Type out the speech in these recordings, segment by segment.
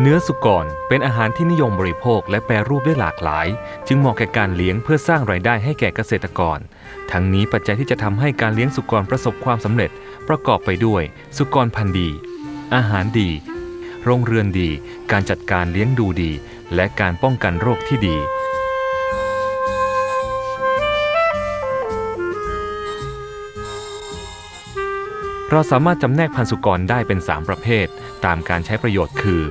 เนื้อสุกรเป็นอาหารที่นิยมบริโภคและแปรรูปได้หลากหลาย จึงเหมาะแก่การเลี้ยงเพื่อสร้างรายได้ให้แก่เกษตรกร ทั้งนี้ปัจจัยที่จะทำให้การเลี้ยงสุกรประสบความสำเร็จ ประกอบไปด้วย สุกรพันธุ์ดี อาหารดี โรงเรือนดี การจัดการเลี้ยงดูดี และการป้องกันโรคที่ดีเราสามารถจำแนกพันธุ์สุกรได้เป็น 3 ประเภท ตามการใช้ประโยชน์คือ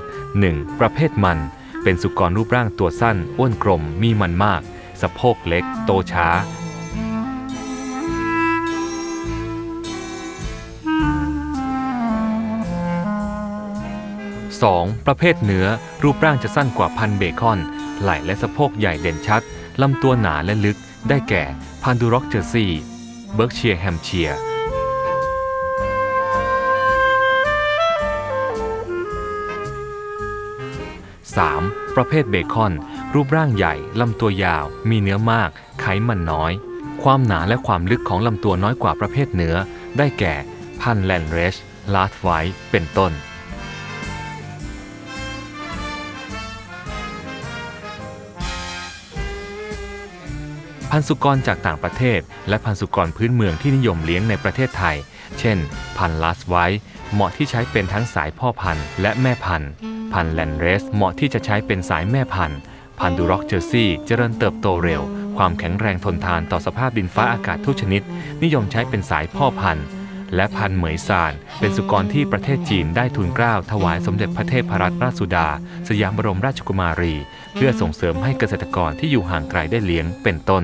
1. ประเภทมัน เป็นสุกรรูปร่างตัวสั้น อ้วนกลม มีมันมาก สะโพกเล็ก โตช้า 2. ประเภทเนื้อ รูปร่างจะสั้นกว่าพันเบคอน ไหล่และสะโพกใหญ่เด่นชัด ลำตัวหนาและลึก ได้แก่ พันดูร็อกเจอร์ซีเบิร์กเชียร์แฮมเชียร์ 3. ประเภทเบคอน รูปร่างใหญ่ ลำตัวยาว มีเนื้อมาก ไขมันน้อย ความหนาและความลึกของลำตัวน้อยกว่าประเภทเนื้อ ได้แก่ พันธุ์แลนเรช ลาร์ดไวท์เป็นต้น พันธุ์สุกรจากต่างประเทศ และพันธุ์สุกรพื้นเมืองที่นิยมเลี้ยงในประเทศไทย เช่น พันธุ์ลาสไวท์เหมาะที่ใช้เป็นทั้งสายพ่อพันธุ์และแม่พันธุ์ พันธุ์แลนเรสเหมาะที่จะใช้เป็นสายแม่พันธุ์ พันธุ์ดูร็อกเจอร์ซี่เจริญเติบโตเร็ว ความแข็งแรงทนทานต่อสภาพดินฟ้าอากาศทุกชนิด นิยมใช้เป็นสายพ่อพันธุ์ และพันธุ์เหมยซาน เป็นสุกรที่ประเทศจีนได้ทูลเกล้าถวายสมเด็จพระเทพรัตนราชสุดา สยามบรมราชกุมารี เพื่อส่งเสริมให้เกษตรกรที่อยู่ห่างไกลได้เลี้ยงเป็นต้น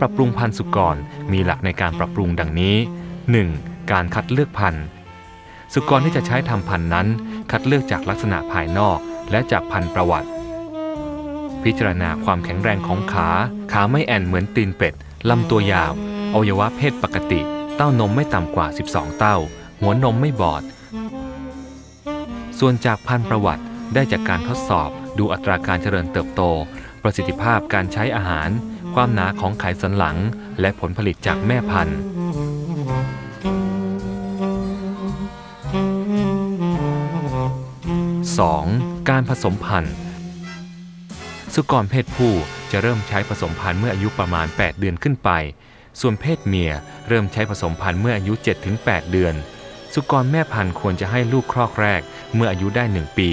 ปรับปรุงพันธุ์สุกรมีหลักในการปรับปรุงดังนี้ 1. การคัดเลือกพันธุ์ สุกรที่จะใช้ทำพันธุ์นั้น คัดเลือกจากลักษณะภายนอกและจากพันธุ์ประวัติ พิจารณาความแข็งแรงของขา ขาไม่แอนเหมือนตีนเป็ด ลำตัวยาว อวัยวะเพศปกติ เต้านมไม่ต่ำกว่า 12 เต้า หัวนมไม่บอด ส่วนจากพันธุ์ประวัติได้จากการทดสอบ ดูอัตราการเจริญเติบโต ประสิทธิภาพการใช้อาหาร ความหนาของไขสันหลัง และผลผลิตจากแม่พันธุ์ 2. การผสมพันธุ์ สุกรเพศผู้จะเริ่มใช้ผสมพันธุ์เมื่ออายุประมาณ 8 เดือนขึ้นไป ส่วนเพศเมียเริ่มใช้ผสมพันธุ์เมื่ออายุ 7-8 เดือน สุกรแม่พันธุ์ควรจะให้ลูกครอกแรกเมื่ออายุได้ 1 ปี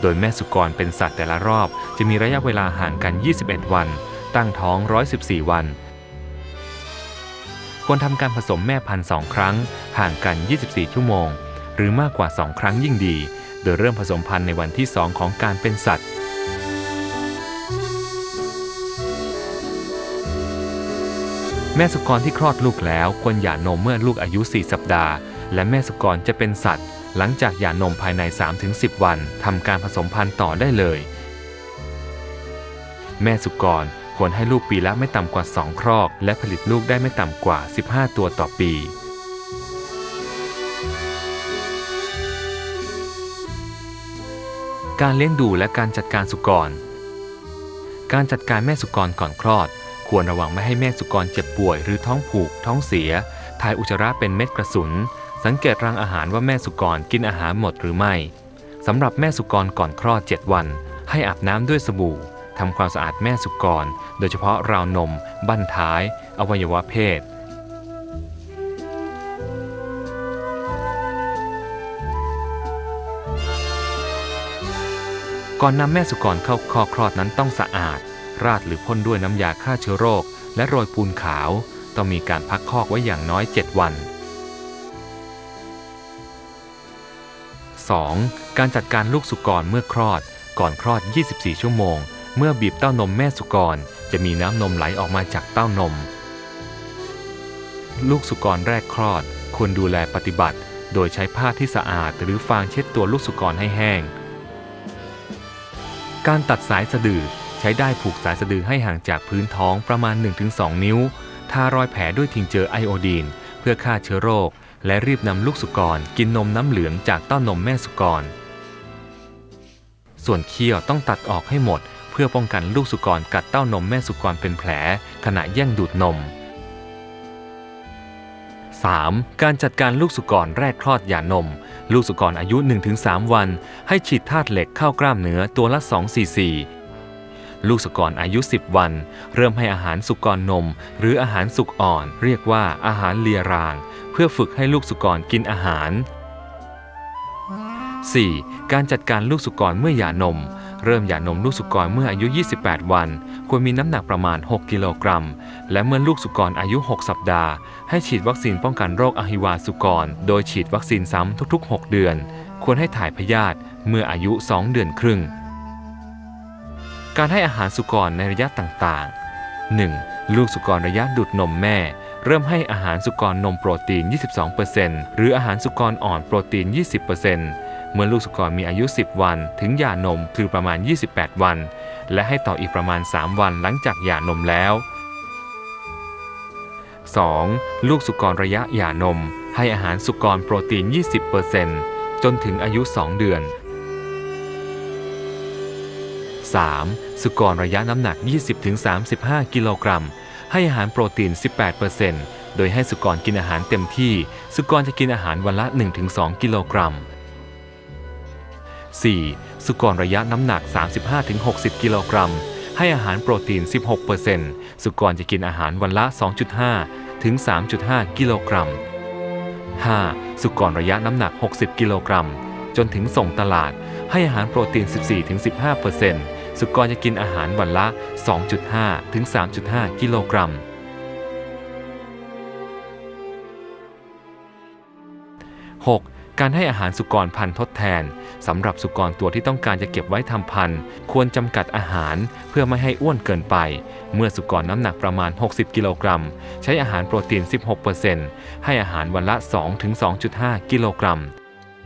โดยแม่สุกรเป็นสัตว์แต่ละรอบ จะมีระยะเวลาห่างกัน 21 วัน ตั้งท้อง 114 วัน ควรทำการผสมแม่พันธุ์สองครั้ง ห่างกัน 24 ชั่วโมง หรือมากกว่า 2 ครั้งยิ่งดี โดยเริ่มผสมพันธุ์ในวันที่ 2 ของการเป็นสัตว์แม่สุกรที่คลอดลูกแล้วควรหย่านมเมื่อลูกอายุ 4 สัปดาห์ และแม่สุกรจะเป็นสัตว์ หลังจากหย่านมภายใน 3-10 วันทำการผสมพันธุ์ต่อได้เลย แม่สุกร ควรให้ลูกปีละไม่ต่ำกว่า 2 ครอก และผลิตลูกได้ไม่ต่ำกว่า 15 ตัวต่อปี การเลี้ยงดูและการจัดการสุกร การจัดการแม่สุกรก่อนคลอด ควรระวังไม่ให้แม่สุกรเจ็บป่วยหรือท้องผูก ท้องเสีย ถ่ายอุจจาระเป็นเม็ดกระสุน สังเกตรังอาหารว่าแม่สุกรกินอาหารหมดหรือไม่ สำหรับแม่สุกรก่อนคลอด 7 วัน ให้อาบน้ำด้วยสบู่ ทำความสะอาดแม่สุกร โดยเฉพาะราวนม บั้นท้าย อวัยวะเพศ ก่อนนำแม่สุกรเข้าคอคลอดนั้นต้องสะอาด ราดหรือพ่นด้วยน้ำยาฆ่าเชื้อโรค และโรยปูนขาว ต้องมีการพักคอกไว้อย่างน้อย 7 วัน 2. การจัดการลูกสุกรเมื่อคลอด ก่อนคลอด 24 ชั่วโมง เมื่อบีบเต้านมแม่สุกร จะมีน้ำนมไหลออกมาจากเต้านม ลูกสุกรแรกคลอด ควรดูแลปฏิบัติ โดยใช้ผ้าที่สะอาดหรือฟางเช็ดตัวลูกสุกรให้แห้ง การตัดสายสะดือใช้ได้ผูกสายสะดือให้ห่างจากพื้นท้องประมาณ 1-2 นิ้ว ทารอยแผลด้วยทิงเจอไอโอดีน เพื่อฆ่าเชื้อโรค และรีบนำลูกสุกร กินนมน้ำเหลืองจากเต้านมแม่สุกร ส่วนเขี้ยวต้องตัดออกให้หมด พื่อป้องกันลูกสุกรกัดเต้านมแม่สุกรเป็นแผล ขณะแย่งดูดนม 3. การจัดการลูกสุกรแรกคลอดหย่านม ลูกสุกรอายุ 1-3 วัน ให้ฉีดธาตุเหล็กเข้ากล้ามเนื้อตัวละ 2 cc ลูกสุกรอายุ 10 วัน เริ่มให้อาหารสุกรนม หรืออาหารสุกอ่อน เรียกว่าอาหารเลียราง เพื่อฝึกให้ลูกสุกรกินอาหาร 4. การจัดการลูกสุกรเมื่อหย่านม เริ่มหย่านมลูกสุกรเมื่ออายุ 28 วัน ควรมีน้ำหนักประมาณ 6 กิโลกรัม และเมื่อลูกสุกรอายุ 6 สัปดาห์ ให้ฉีดวัคซีนป้องกันโรคอหิวาสุกร โดยฉีดวัคซีนซ้ำทุก ๆ 6 เดือน ควรให้ถ่ายพยาธิเมื่ออายุ 2 เดือนครึ่ง การให้อาหารสุกรในระยะต่างๆ 1. ลูกสุกรระยะดูดนมแม่เริ่มให้อาหารสุกรนมโปรตีน 22%หรืออาหารสุกรอ่อนโปรตีน 20% เมื่อลูกสุกรมีอายุ 10 วัน ถึงหย่านมคือประมาณ 28 วัน และให้ต่ออีกประมาณ 3 วันหลังจากหย่านมแล้ว 2. ลูกสุกรระยะหย่านม ให้อาหารสุกรโปรตีน 20%จนถึงอายุ 2 เดือน 3. สุกรระยะน้ำหนัก 20-35 กิโลกรัม ให้อาหารโปรตีน 18%โดยให้สุกรกินอาหารเต็มที่ สุกรจะกินอาหารวันละ 1-2 กิโลกรัม 4. สุกรระยะน้ำหนัก 35-60 กิโลกรัม ให้อาหารโปรตีน 16%สุกรจะกินอาหารวันละ 2.5 ถึง 3.5 กิโลกรัม 5. สุกรระยะน้ำหนัก 60 กิโลกรัม จนถึงส่งตลาด ให้อาหารโปรตีน 14-15%สุกรจะกินอาหารวันละ 2.5 ถึง 3.5 กิโลกรัม 6. การให้อาหารสุกรพันธุ์ทดแทนสำหรับสุกรตัวที่ต้องการจะเก็บไว้ทำพันธุ์ควรจำกัดอาหารเพื่อไม่ให้อ้วนเกินไป เมื่อสุกรน้ำหนักประมาณ 60 กิโลกรัม ใช้อาหารโปรตีน 16%ให้อาหารวันละ 2-2.5 กิโลกรัม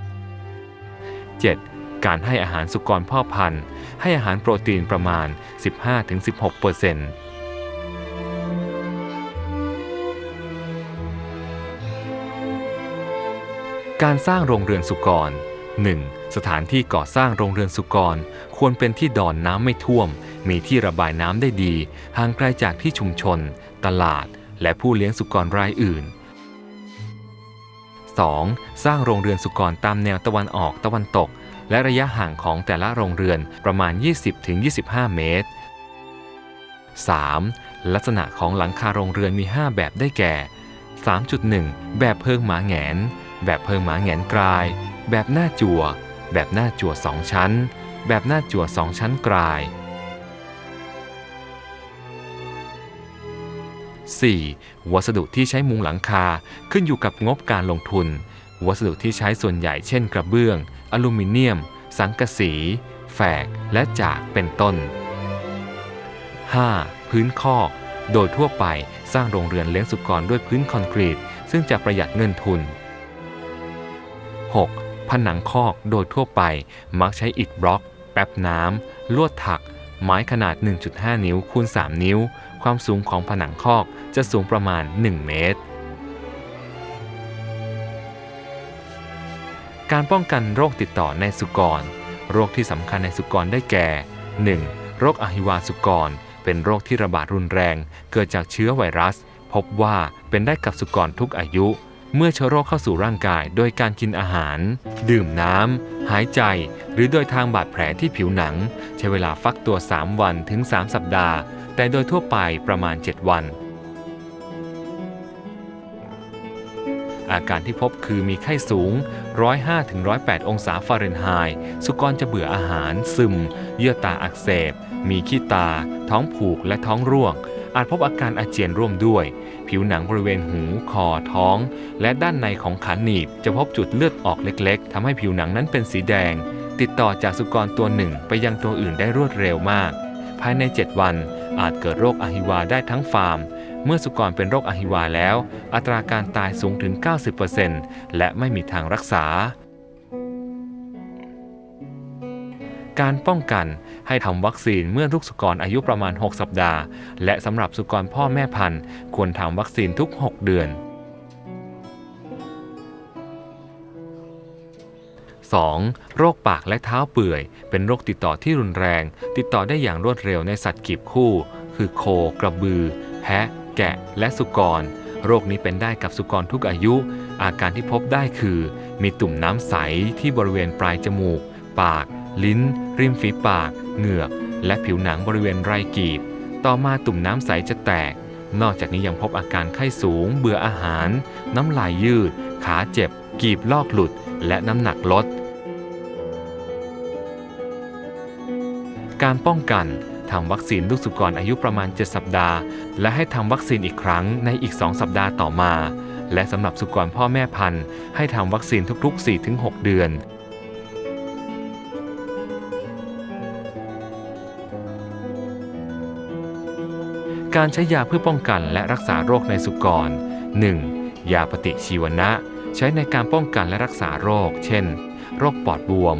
7. การให้อาหารสุกรพ่อพันธุ์ ให้อาหารโปรตีนประมาณ 15-16% การสร้างโรงเรือนสุกร 1. สถานที่ก่อสร้างโรงเรือนสุกร ควรเป็นที่ดอนน้ำไม่ท่วม มีที่ระบายน้ำได้ดี ห่างไกลจากที่ชุมชน ตลาด และผู้เลี้ยงสุกรรายอื่น 2. สร้างโรงเรือนสุกรตามแนวตะวันออกตะวันตก และระยะห่างของแต่ละโรงเรือนประมาณ 20-25 เมตร 3. ลักษณะของหลังคาโรงเรือนมี 5 แบบได้แก่ 3.1 แบบเพิงหมาแงน แบบเพิงหมาแงนกลาย แบบหน้าจั่ว แบบหน้าจั่ว2ชั้น แบบหน้าจั่ว2ชั้นกลาย 4. วัสดุที่ใช้มุงหลังคาขึ้นอยู่กับงบการลงทุน วัสดุที่ใช้ส่วนใหญ่เช่นกระเบื้อง อลูมิเนียม สังกะสี แฝก และจากเป็นต้น 5. พื้นคอก โดยทั่วไปสร้างโรงเรือนเลี้ยงสุกรด้วยพื้นคอนกรีต ซึ่งจะประหยัดเงินทุน 6. ผนังคอกโดยทั่วไปมักใช้อิฐบล็อก แป๊บน้ำ ลวดถัก ไม้ขนาด 1.5 นิ้วคูณ 3 นิ้ว ความสูงของผนังคอกจะสูงประมาณ 1 เมตร การป้องกันโรคติดต่อในสุกร โรคที่สำคัญในสุกรได้แก่ 1. โรคอหิวาสุกร เป็นโรคที่ระบาดรุนแรง เกิดจากเชื้อไวรัส พบว่าเป็นได้กับสุกรทุกอายุ เมื่อเชื้อโรคเข้าสู่ร่างกายโดยการกินอาหาร ดื่มน้ำ หายใจ หรือโดยทางบาดแผลที่ผิวหนัง ใช้เวลาฟักตัว 3 วันถึง 3 สัปดาห์ แต่โดยทั่วไปประมาณ 7 วัน อาการที่พบคือมีไข้สูง 105-108 องศาฟาเรนไฮต์สุกรจะเบื่ออาหาร ซึม เยื่อตาอักเสบ มีขี้ตา ท้องผูกและท้องร่วง อาจพบอาการอาเจียนร่วมด้วย ผิวหนังบริเวณหูคอท้อง และด้านในของขาหนีบ จะพบจุดเลือดออกเล็กๆทำให้ผิวหนังนั้นเป็นสีแดง ติดต่อจากสุกรตัวหนึ่งไปยังตัวอื่นได้รวดเร็วมาก ภายใน 7 วันอาจเกิดโรคอหิวาได้ทั้งฟาร์ม เมื่อสุกรเป็นโรคอหิวาแล้ว อัตราการตายสูงถึง 90%และไม่มีทางรักษาการป้องกัน ให้ทำวัคซีนเมื่อลูกสุกรอายุประมาณ 6 สัปดาห์ และสำหรับสุกรพ่อแม่พันธุ์ ควรทำวัคซีนทุก 6 เดือน 2. โรคปากและเท้าเปื่อย เป็นโรคติดต่อที่รุนแรง ติดต่อได้อย่างรวดเร็วในสัตว์กีบคู่ คือโค กระบือ แพะ แกะ และสุกร โรคนี้เป็นได้กับสุกรทุกอายุ อาการที่พบได้คือ มีตุ่มน้ำใสที่บริเวณปลายจมูก ปาก ลิ้น ริมฝีปาก เหงือก และผิวหนังบริเวณไรกีบ ต่อมาตุ่มน้ำใสจะแตก นอกจากนี้ยังพบอาการไข้สูง เบื่ออาหาร น้ำลายยืด ขาเจ็บ กีบลอกหลุด และน้ำหนักลด การป้องกันทำวัคซีนลูกสุกรอายุประมาณ 7 สัปดาห์ และให้ทำวัคซีนอีกครั้งในอีก 2 สัปดาห์ต่อมา และสำหรับสุกรพ่อแม่พันธุ์ ให้ทำวัคซีนทุกๆ 4-6 เดือน การใช้ยาเพื่อป้องกันและรักษาโรคในสุกร 1. ยาปฏิชีวนะ ใช้ในการป้องกันและรักษาโรค เช่น โรคปอดบวม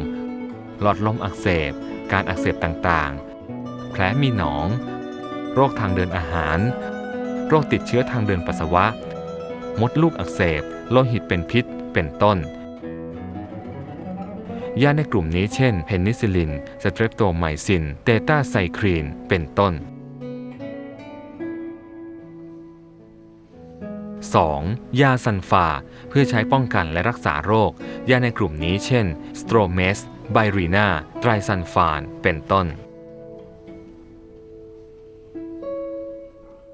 หลอดลมอักเสบ การอักเสบต่างๆ แผลมีหนอง โรคทางเดินอาหาร โรคติดเชื้อทางเดินปัสสาวะ มดลูกอักเสบ โลหิตเป็นพิษ เป็นต้น ยาในกลุ่มนี้เช่น เพนิซิลิน สเตรปโตไมซิน เตตาไซคลีน เป็นต้น 2. ยาซันฟา เพื่อใช้ป้องกันและรักษาโรค ยาในกลุ่มนี้เช่น สโตรเมส ไบรีนาไตรซันฟาน เป็นต้น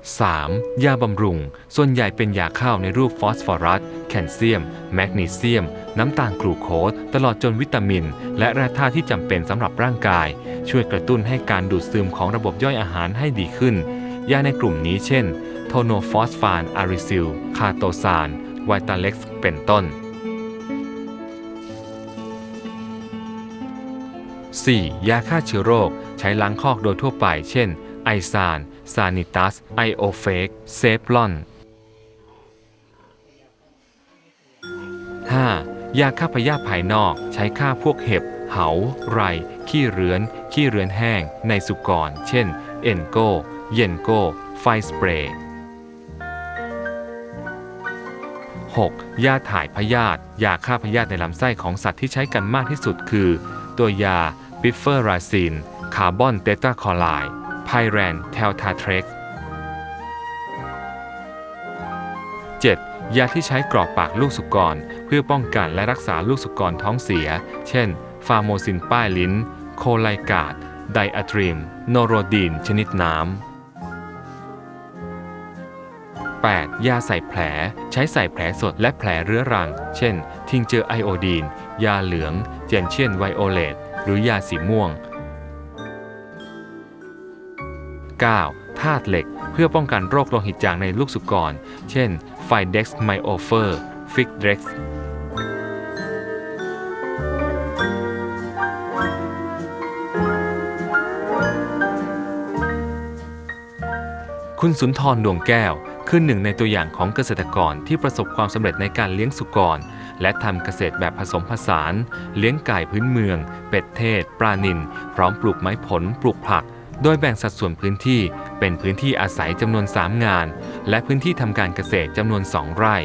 3. ยาบำรุง ส่วนใหญ่เป็นยาข้าวในรูปฟอสฟอรัส แคลเซียม แมกนีเซียม น้ำตาลกลูโคส ตลอดจนวิตามิน และแร่ธาตุที่จำเป็นสำหรับร่างกาย ช่วยกระตุ้นให้การดูดซึมของระบบย่อยอาหารให้ดีขึ้น ยาในกลุ่มนี้เช่น โทโนฟอสฟานอาริซิล คาโตซานไวตาเล็กซ์เป็นต้น 4. ยาฆ่าเชื้อโรค ใช้ล้างคอกโดยทั่วไป เช่น ไอซาน ซานิตัส ไอโอเฟก เซฟลอน 5. ยาฆ่าพยาธิภายนอก ใช้ฆ่าพวกเห็บ เหา ไร ขี้เรื้อน ขี้เรื้อนแห้ง ในสุกร เช่น เอนโก เยนโก ไฟสเปรย์ 6. ยาถ่ายพยาธิยาฆ่าพยาธิในลำไส้ของสัตว์ที่ใช้กันมากที่สุดคือ ตัวยาบิฟเฟอราซีนคาร์บอนเตตราคอไรด์ไพแรนเทลทาเทรก 7. ยาที่ใช้กรอกปากลูกสุกร เพื่อป้องกันและรักษาลูกสุกรท้องเสีย เช่น ฟาร์โมซินป้ายลิ้น โคไลกาดไดอะตริม โนโรดีน ชนิดน้ำ 8. ยาใส่แผล ใช้ใส่แผลสดและแผลเรื้อรัง เช่น ทิงเจอไอโอดีน ยาเหลือง เจนเชียนไวโอเลต หรือยาสีม่วง 9. ธาตุเหล็ก เพื่อป้องกันโรคโลหิตจางในลูกสุกร เช่น ไฟเด็กซ์ไมโอเฟอร์ ฟิกเด็กซ์คุณสุนทรดวงแก้ว คือหนึ่งในตัวอย่างของเกษตรกรที่ประสบความสำเร็จในการเลี้ยงสุกร และทำเกษตรแบบผสมผสาน เลี้ยงไก่พื้นเมือง เป็ดเทศ ปลานิลพร้อมปลูกไม้ผล ปลูกผัก โดยแบ่งสัดส่วนพื้นที่ เป็นพื้นที่อาศัยจำนวน 3 งาน และพื้นที่ทำการเกษตรจำนวน 2 ไร่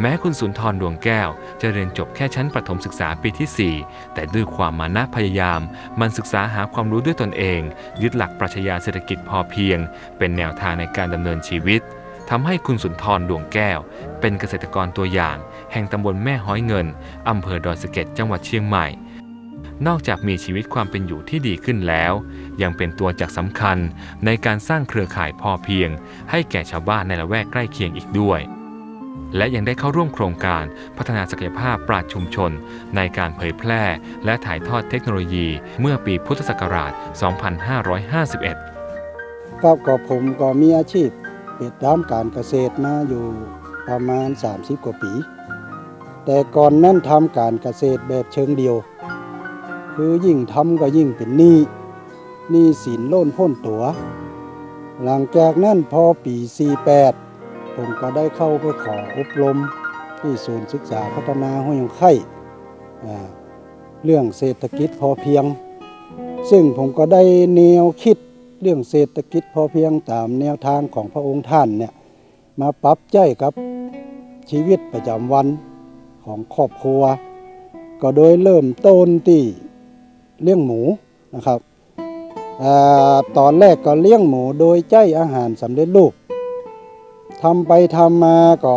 แม้คุณสุนทรดวงแก้ว จะเรียนจบแค่ชั้นประถมศึกษาปีที่ 4 แต่ด้วยความมานะพยายาม มันศึกษาหาความรู้ด้วยตนเอง ยึดหลักปรัชญาเศรษฐกิจพอเพียง เป็นแนวทางในการดำเนินชีวิต ทำให้คุณสุนทรดวงแก้ว เป็นเกษตรกรตัวอย่าง แห่งตำบลแม่ห้อยเงินอำเภอดอยสะเก็ดจังหวัดเชียงใหม่ นอกจากมีชีวิตความเป็นอยู่ที่ดีขึ้นแล้ว ยังเป็นตัวจักสำคัญในการสร้างเครือข่ายพอเพียง ให้แก่ชาวบ้านในละแวกใกล้เคียงอีกด้วยและยังได้เข้าร่วมโครงการพัฒนาศักยภาพปราชชุมชน ในการเผยแพร่และถ่ายทอดเทคโนโลยีเมื่อปีพุทธศักราช 2551 ครับก็ผมก็มีอาชีพ เป็ดด้ามการเกษตรมาอยู่ประมาณ 30 กว่าปี แต่ก่อนนั้นทำการเกษตรแบบเชิงเดียว คือยิ่งทำก็ยิ่งเป็นหนี้หนี้สินล่นพ้นตัว หลังจากนั้นพอปี 48 ผมก็ได้เข้าไปขออบรมที่ศูนย์ศึกษาพัฒนาห้วยยงไข่อ่าเรื่องเศรษฐกิจพอเพียง ซึ่งผมก็ได้แนวคิด เรื่องเศรษฐกิจพอเพียงตามแนวทางของพระองค์ท่านเนี่ยมาปรับใจกับชีวิตประจำวันของครอบครัว ก็โดยเริ่มต้นที่เลี้ยงหมูนะครับอตอนแรกก็เลี้ยงหมูโดยใจอาหารสำเร็จรูปทำไปทำมาก็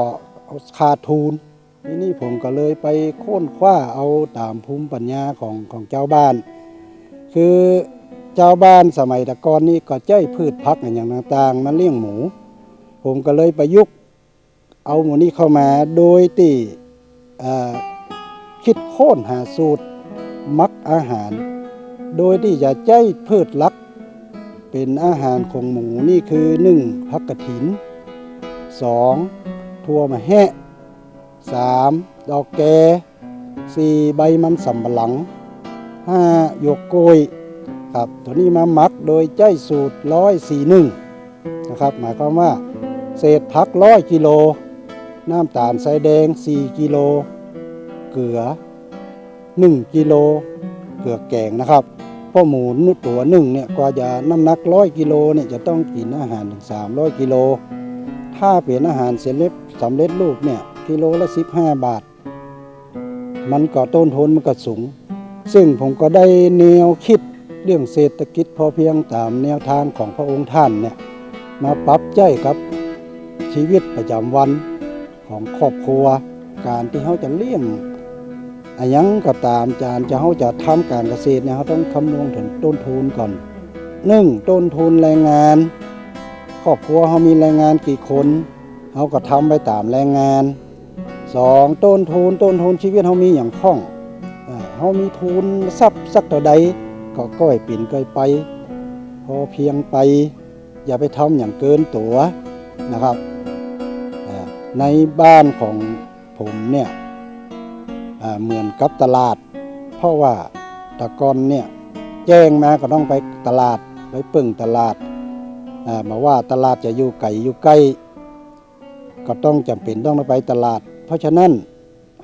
ขาดทุนทีนี้ผมก็เลยไปค้นคว้าเอาตามภูมิปัญญาของของเจ้าบ้าน คือ เจ้าบ้านสมัยตะกอนนี่ก็ใจพืชพักอย่างต่างๆมาเลี้ยงหมู ผมก็เลยประยุกต์เอาหมูนี้เข้ามาโดยที่คิดโค่นหาสูตรมักอาหาร โดยที่จะใจพืชหลัก เป็นอาหารของหมูนี่คือหนึ่งพักกระถินสองทั่วมะแหะสามดอกแกสี่ใบมันสำปะหลังห้าหยวกกย ครับตัวนี้มาหมักโดยใจสูตรร้อยสี่หนึ่งนะครับหมายความว่าเศษพักร้อยกิโล น้ำตาลทรายแดง 4 กิโล เกลือ 1 กิโล เกลือแกงนะครับพราะหมูนุตัวหนึ่งเนี่ยกว่าจะน้ำหนักร้อยกิโลเนี่ยจะต้องกินอาหารถึง300 กิโล ถ้าเป็นอาหารเสร็จเล็บสำเร็จรูปเนี่ยกิโลละ 15 บาท มันก็ต้นทุนมันก็สูง ซึ่งผมก็ได้แนวคิด เรื่องเศรษฐกิจพอเพียงตามแนวทางของพระองค์ท่านเนี่ยมาปรับใจครับชีวิตประจำวันของครอบครัว การที่เขาจะเลี้ยงอะหยังก็ตามจานจะเขาจะทำการเกษตรเนี่ยเขาต้องคำนวณถึงต้นทุนก่อนหนึ่งต้นทุนแรงงาน ครอบครัวเขามีแรงงานกี่คนเขาก็ทำไปตามแรงงานสองต้นทุนต้นทุนชีวิตเขามีอย่างคล่องเขามีทุนทรัพย์สักเท่าใด ก็ก้อยปิ่นก้อยไป พอเพียงไป อย่าไปทำอย่างเกินตัวนะครับ ในบ้านของผมเนี่ยเหมือนกับตลาด เพราะว่าตะกอนเนี่ยแจ้งมาก็ต้องไปตลาดไปปึ่งตลาดมาว่าตลาดจะอยู่ไกลอยู่ใกล้ ก็ต้องจำเป็นต้องไปตลาด เพราะฉะนั้น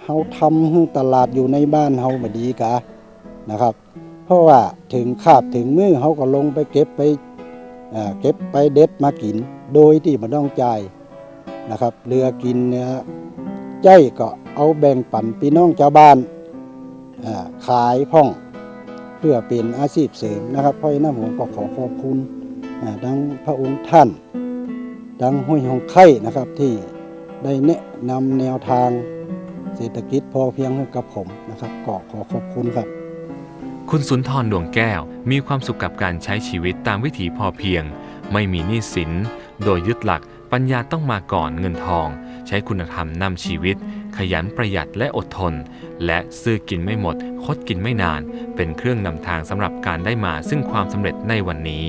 เฮาทำให้ตลาดอยู่ในบ้านเฮามาดีกะนะครับ เพราะว่าถึงคาบถึงมือเขาก็ลงไปเก็บไปเก็บไปเด็ดมากิน โดยที่ไม่ต้องจ่ายนะครับเรือกินเนี่ยใจก็เอาแบ่งปันพี่น้องชาวบ้านขายพ่องเพื่อเป็นอาชีพเสริมนะครับเพราะฉะนั้นผมก็ขอขอบคุณดังพระองค์ท่านดังห้วยหงไข่นะครับที่ได้แนะนำแนวทางเศรษฐกิจพอเพียงให้กับผมนะครับก็ขอขอบคุณครับ คุณสุนทรดวงแก้วมีความสุขกับการใช้ชีวิตตามวิถีพอเพียง ไม่มีหนี้สิน โดยยึดหลักปัญญาต้องมาก่อนเงินทอง ใช้คุณธรรมนำชีวิต ขยันประหยัดและอดทน และซื้อกินไม่หมด คดกินไม่นาน เป็นเครื่องนำทางสำหรับการได้มาซึ่งความสำเร็จในวันนี้